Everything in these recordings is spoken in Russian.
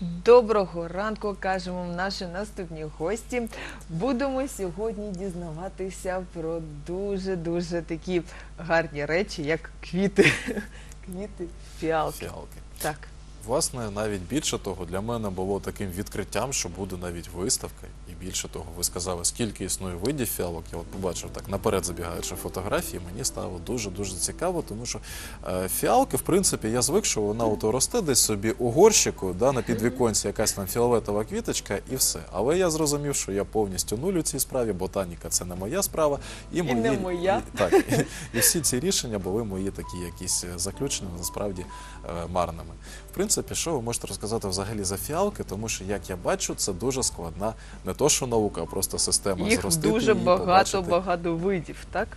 Доброго ранку, кажемо наші наступні гості. Будемо сьогодні дізнаватися про дуже дуже такі гарні речі, як квіти. Квіти, фіалки. Фіалки. Так. Власне, навіть більше того, для мене було таким відкриттям, що буде навіть виставка. І більше того, ви сказали, скільки існує видів фіалок. Я от побачив так наперед забігаючи фотографії, мені стало дуже дуже цікаво, тому що е, фіалки, в принципі, я звик, що вона ото росте десь собі у горщику, да, на підвіконці якась там фіолетова квіточка і все. Але я зрозумів, що я повністю нуль у цій справі, ботаніка це не моя справа. І не моя. І, так, і, і всі ці рішення були мої такі якісь е, заключені, насправді е, марними. В принципі, що ви можете розказати взагалі за фіалки, тому що, як я бачу, це дуже складна не то, що наука, а просто система Їх зростити дуже її, багато побачити. багато видів, так?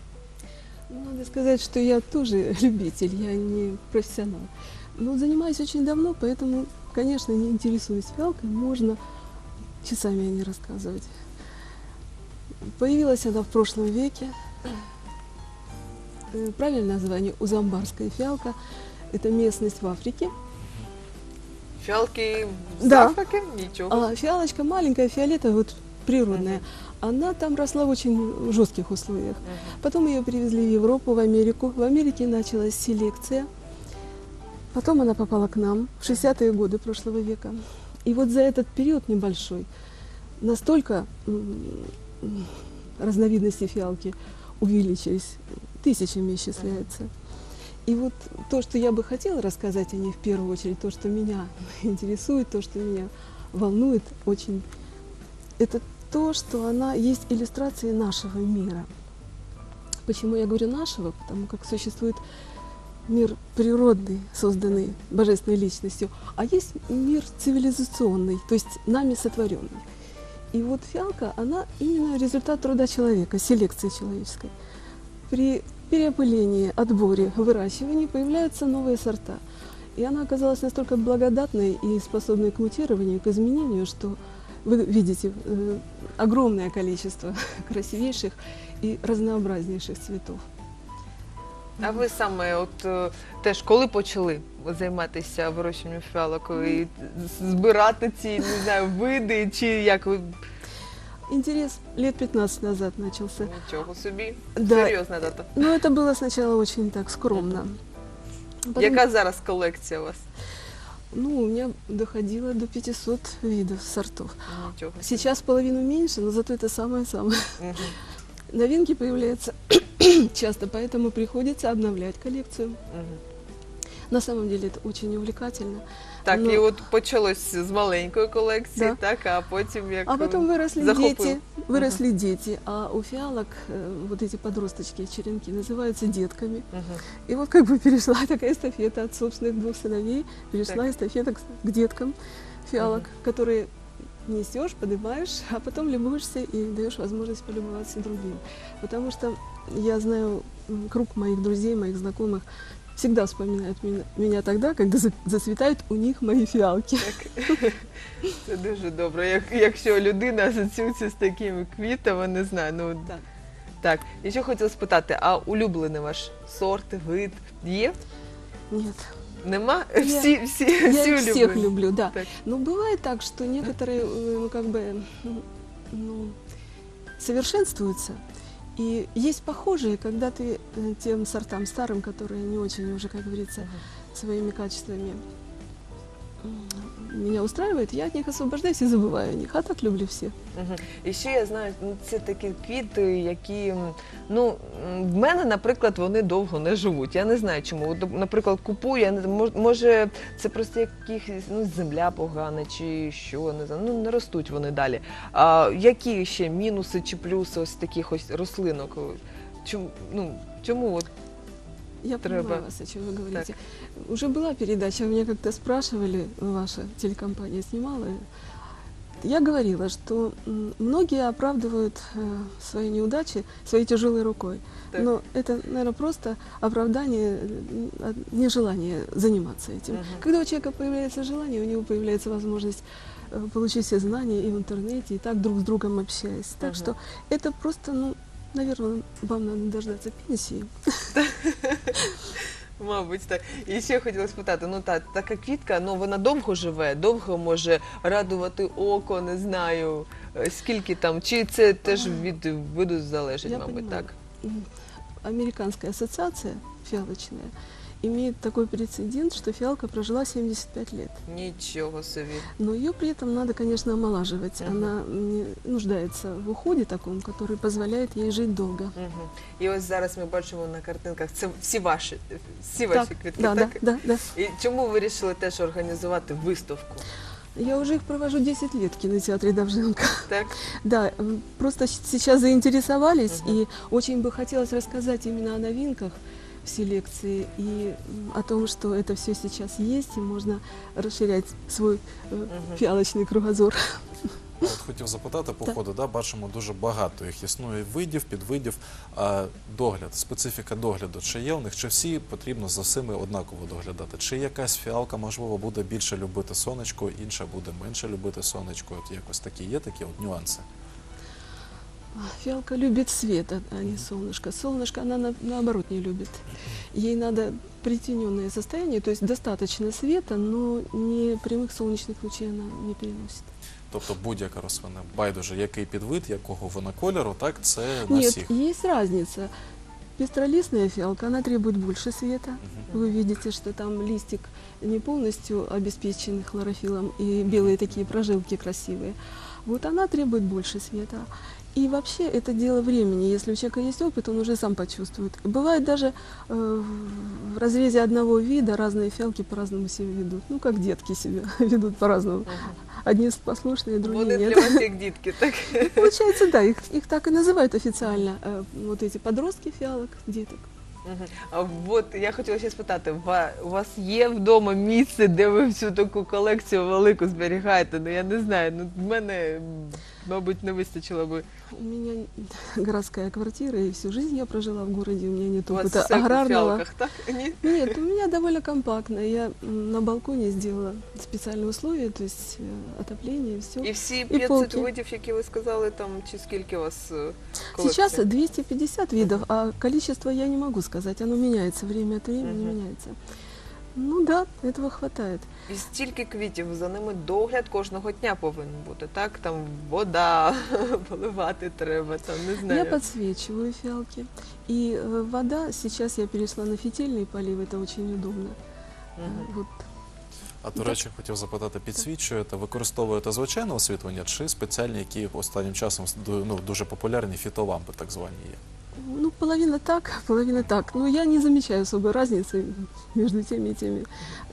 Надо сказать, что я тоже любитель, я не профессионал. Но занимаюсь очень давно, поэтому, конечно, не интересуюсь фиалкой, можно часами о ней рассказывать. Появилась она в прошлом веке. Э, Правильное название – узамбарская фиалка. Это местность в Африке. Фіалки з Да. Африки? Нічого. А фиалочка маленькая, фиолетовая, вот природная. Она там росла в очень жестких условиях. Мгм. Потом ее привезли в Европу, в Америку. В Америке началась селекция. Потом она попала к нам в 60-е годы прошлого века. И вот за этот период небольшой настолько разновидности фиалки увеличились, тысячами исчисляется. И вот то, что я бы хотела рассказать о ней в первую очередь, то, что меня интересует, то, что меня волнует очень, это то, что она есть иллюстрацией нашего мира. Почему я говорю нашего? Потому как существует мир природный, созданный божественной личностью, а есть мир цивилизационный, то есть нами сотворенный. И вот фиалка, она именно результат труда человека, селекции человеческой. При переопылении, отборе, выращивании появляются новые сорта. И она оказалась настолько благодатной и способной к мутированию, к изменению, что вы видите э, огромное количество красивейших и разнообразнейших цветов. А ви саме от е, теж коли почали займатися вирощуванням фіалок і збирати ці не знаю види, чи як ви Интерес лет 15 назад начался. нічого собі? Да. Серйозна дата. Но это было сначала очень так скромно. Потом, Яка зараз колекція у вас? Ну, у меня доходило до 500 видов сортов. Нічого. собі. Сейчас половину меньше, но зато это самое-самое. Мгм. Новинки появляются часто, поэтому приходится обновлять коллекцию. Мгм. На самом деле это очень увлекательно. Так, Ну, і от почалось з маленької колекції, Да. так, а потім як А потом е, выросли захопил. дети, выросли дети, а у фиалок э, вот эти подросточки, черенки, называются детками. Мгм. И вот как бы перешла такая эстафета от собственных двух сыновей, перешла Так. эстафета к, к деткам фиалок, которые несешь, поднимаешь, а потом любуешься и даешь возможность полюбоваться другим. Потому что я знаю м, круг моих друзей, моих знакомых, всегда вспоминают меня, меня тогда, когда за- зацветают у них мои фиалки. Це дуже добре. Як, якщо людина асоціюється з такими квітами, не знаю. Ну Так. так. І що хотіла спитати, а улюблений ваш сорт, вид є? Нет, Нема? Я- Всі, всі, я всі их всех улюблені. люблю, да. Так. Но бывает так, что некоторые, э, ну, как бы, м, ну, совершенствуются. И есть похожие, когда ты э, тем сортам старым, которые не очень уже, как говорится, своими качествами меня устраивает, я от них освобождаюсь и забываю о них. А так люблю. Мгм. І ще я знаю, ну, це такі квіти, які ну в мене, наприклад, вони довго не живуть. Я не знаю чому. Наприклад, купую, я не мож- може, це просто якихось ну, земля погана, чи що не знаю. Ну не ростуть вони далі. А які ще мінуси чи плюси ось таких ось рослинок? Чому ну чому от Я Треба. понимаю вас, о чем вы говорите. Уже была передача, меня как-то спрашивали, ваша телекомпания снимала. Я говорила, что многие оправдывают э, свои неудачи своей тяжелой рукой. Так. Но это, наверное, просто оправдание от нежелания заниматься этим. Мгм. Когда у человека появляется желание, у него появляется возможность э, получить все знания и в интернете, и так друг с другом общаясь. Так Мгм. что это просто, ну, наверное, вам надо дождаться пенсии. Мабуть, так. І ще хотіла спитати: ну та така квітка, ну вона довго живе, довго може радувати око, не знаю. е, Скільки там, чи це теж від виду залежить, Я мабуть, понимаю. так. М, Американская ассоциация фиалочная имеет такой прецедент, что фиалка прожила 75 лет. Нічого собі. Но ее при этом надо, конечно, омолаживать. Мгм. Она не нуждается в уходе таком, который позволяет ей жить долго. Угу. І ось зараз ми бачимо на картинках. Це всі ваші, всі ваші Так, квітки, да, так? да, да, да. І чому ви вирішили теж організувати виставку? Я уже их провожу 10 лет в кинотеатре Довженко. Так? Да, м, просто щ- сейчас заинтересовались, Мгм. и очень бы хотелось рассказать именно о новинках в селекции и м, о том, что это все сейчас есть, и можно расширять свой э, Мгм. фиалочный кругозор. От хотів запитати по ходу, да, бачимо дуже багато їх існує видів, підвидів. А догляд, специфіка догляду, чи є у них, чи всі потрібно за всіми однаково доглядати? Чи якась фіалка, можливо, буде більше любити сонечко, інша буде менше любити сонечко? От якось такі є такі от нюанси. Фиалка любит свет, а а не солнышко. Солнышко она на- наоборот не любит. Ей надо притененное состояние, то есть достаточно света, но не прямых солнечных лучей она не переносит. Тобто будь-яка рослина, байдуже, який підвид, якого вона кольору, так це на Нет, всіх. есть разница. Пестролистная фиалка, она требует больше света. Вы видите, что там листик не полностью обеспечен хлорофилом и белые такие прожилки красивые. Вот она требует больше света. И вообще это дело времени. Если у человека есть опыт, он уже сам почувствует. Бывает даже э, в разрезе одного вида разные фиалки по-разному себя ведут. Ну, как детки себя ведут по-разному. Одни послушные, другие Вони нет. для вас як дітки, так? Получается, да, их, их так и называют официально. э, вот эти подростки фиалок, деток. Мгм. А от я хотіла ще спитати, ва- у вас є вдома місце, де ви всю таку колекцію велику зберігаєте? Ну я не знаю. Ну в мене, м, мабуть, не вистачило би. У меня городская квартира, и всю жизнь я прожила в городе. У меня нет У вас опыта все в аграрного. фіалках, так? Ні? Нет, у меня довольно компактно. Я м, на балконе сделала специальные условия, то есть э, отопление, все. І всі І 500 полки. видів, які ви сказали, там чи скільки у вас е, колекція? Сейчас 250 видов, а количество я не могу сказать. Оно меняется время от времени, Мгм. меняется. Ну да, этого хватает. І стільки квітів, за ними догляд кожного дня повинен бути, так? Там вода, поливати треба, там не знаю. Я подсвечиваю фиалки. И э, вода, сейчас я перешла на фитильный полив, это очень удобно. Мгм. Вот А до речі, хотів запитати, підсвічуєте, використовуєте звичайне освітлення чи спеціальні, які останнім часом ду- ну, дуже популярні фітолампи, так звані є? Ну, половина так, половина так. Но я не замечаю особой разницы между теми и теми.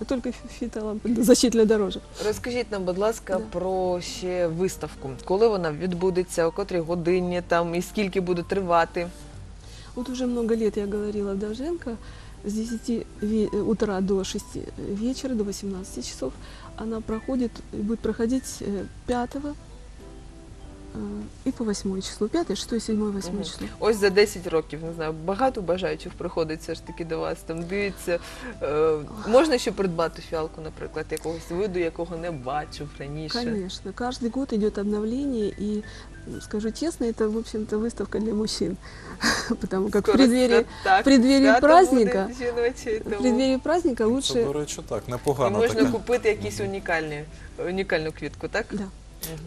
Только фи- фитолампы значительно дороже. Розкажіть нам, будь ласка, Да. про ще виставку. Коли вона відбудеться, о котрій годині там і скільки буде тривати? Вот уже много лет я говорила в Довженко, с 10 ве- э, утра до 6 вечера, до 18 часов. Она проходит, будет проходить э, 5 э, и по 8 число. 5, 6, 7, 8 Мгм. число. Ось за 10 років, не знаю, багато бажаючих приходить все ж таки до вас. Там дивіться, е, можна ще придбати фіалку, наприклад, якогось виду, якого не бачив раніше. Конечно, каждый год идет обновление, и м, скажу честно, это, в общем-то, выставка для мужчин, потому как в Скоро преддверии, свят- так, в преддверии свято праздника, буде жіночі, в тому преддверии праздника Це, лучше, до речі, так, і непогано можна таке. купити якісь унікальні, унікальну квітку, так? да, Мгм.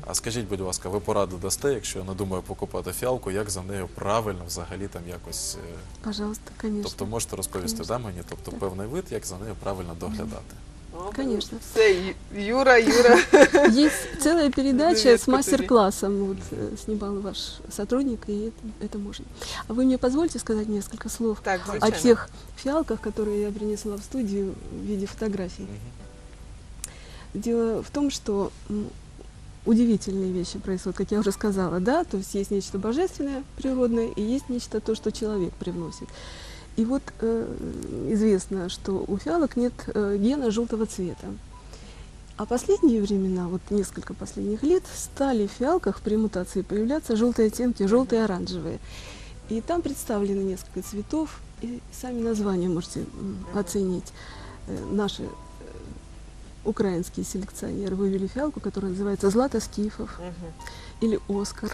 А скажіть, будь ласка, ви пораду дасте, якщо я не думаю покупати фіалку, як за нею правильно взагалі там якось. е, пожалуйста, конечно. Тобто можете розповісти Конечно. да, мені, тобто Так. певний вид, як за нею правильно доглядати. О, Конечно. Все, Ю- Юра, Юра. Есть целая передача Привет, с мастер-классом, вот, э, снимал ваш сотрудник, и это, это можно. А вы мне позвольте сказать несколько слов Так, о звичайно. тех фиалках, которые я принесла в студию в виде фотографий. Мгм. Дело в том, что м, удивительные вещи происходят, как я уже сказала, да, то есть есть нечто божественное, природное, и есть нечто то, что человек привносит. И вот э, известно, что у фиалок нет э, гена желтого цвета. А последние времена, вот несколько последних лет, стали в фиалках при мутации появляться желтые оттенки, желтые, оранжевые. И там представлены несколько цветов, и сами названия можете оценить. Э, Наши украинские селекционеры вывели фиалку, которая называется «Злато скифов» Мгм. или «Оскар».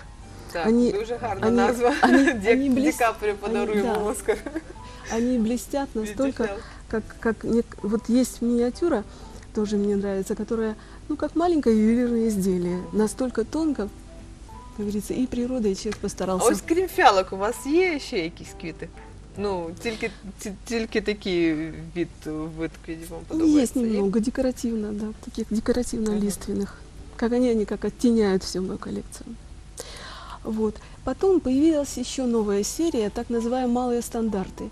Так, Они- дуже гарна они- назва. они- Ді- они бліс- Ді Капріо подаруємо да. Оскар. Они блестят настолько, как, как нек- вот есть миниатюра, тоже мне нравится, которая, ну, как маленькое ювелирное изделие, настолько тонко, как говорится, и природа, и человек А постарался. ось крім фіалок, у вас є ще якісь квіти? Ну, тільки, ті- тільки такі від вид квітів вам подобаються? Есть немного декоративно, да, таких декоративно-лиственных. Как они, они как оттеняют всю мою коллекцию. Вот. Потом появилась еще новая серия, так называемые малые стандарты.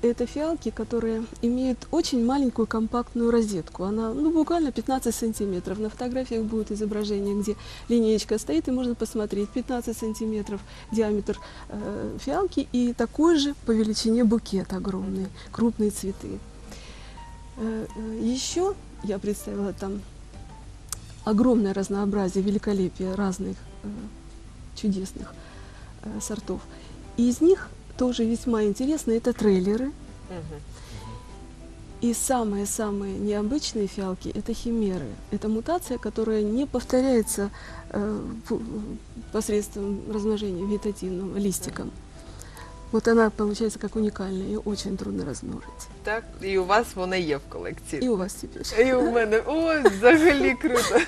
Это фиалки, которые имеют очень маленькую компактную розетку. Она ну, буквально 15 сантиметров. На фотографиях будет изображение, где линеечка стоит, и можно посмотреть 15 сантиметров диаметр э, фиалки и такой же по величине букет огромный, крупные цветы. Э, э, Еще я представила там огромное разнообразие, великолепие разных э, чудесных э, сортов. И из них тоже весьма интересно это трейлеры. И самые-самые необычные фиалки – это химеры. Это мутация, которая не повторяется э, посредством размножения вегетативным листиком. Вот она получается как уникальная, ее очень трудно размножить. Так, і у вас вона є в колекції. И у вас теперь. І у мене ой, взагалі круто.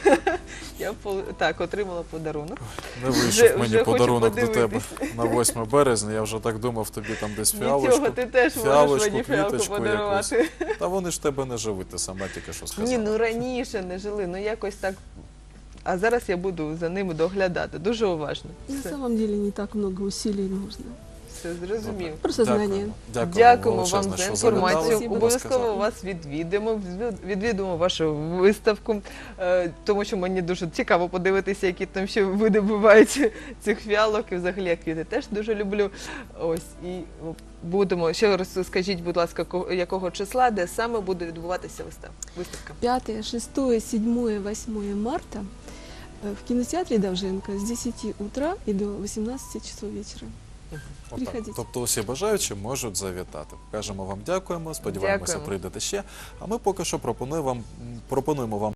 Я пол- так отримала подарунок. Не Вже- вийшов мені вже хочу подарунок до тебе подивитись. на 8 березня. Я вже так думав, тобі там десь Нічого, фіалочку. ти теж можеш фіалочку, мені фіалку квіточку подарувати. Та вони ж тебе не живуть, ти сама тільки що сказала. Ні, ну раніше не жили, ну якось так. А зараз я буду за ними доглядати. Дуже уважно. На Все, самом деле не так много усилий нужно. Все зрозумів. Просто знание. Дякуємо. Дякуємо, вам за інформацію. Обов'язково вас відвідимо, відвід- відвідуємо вашу виставку, е, тому що мені дуже цікаво подивитися, які там ще види бувають цих фіалок і взагалі я квіти теж дуже люблю. Ось і будемо ще раз скажіть, будь ласка, ко- якого числа, де саме буде відбуватися виставка. 5, 6, 7, 8 марта э, в кинотеатре Давженко с 10 утра и до 18 часов вечера. Отак. Приходіть. Тобто усі бажаючі можуть завітати. Кажемо вам дякуємо, сподіваємося, Дякуємо. прийдете ще. А ми поки що пропонуємо вам пропонуємо вам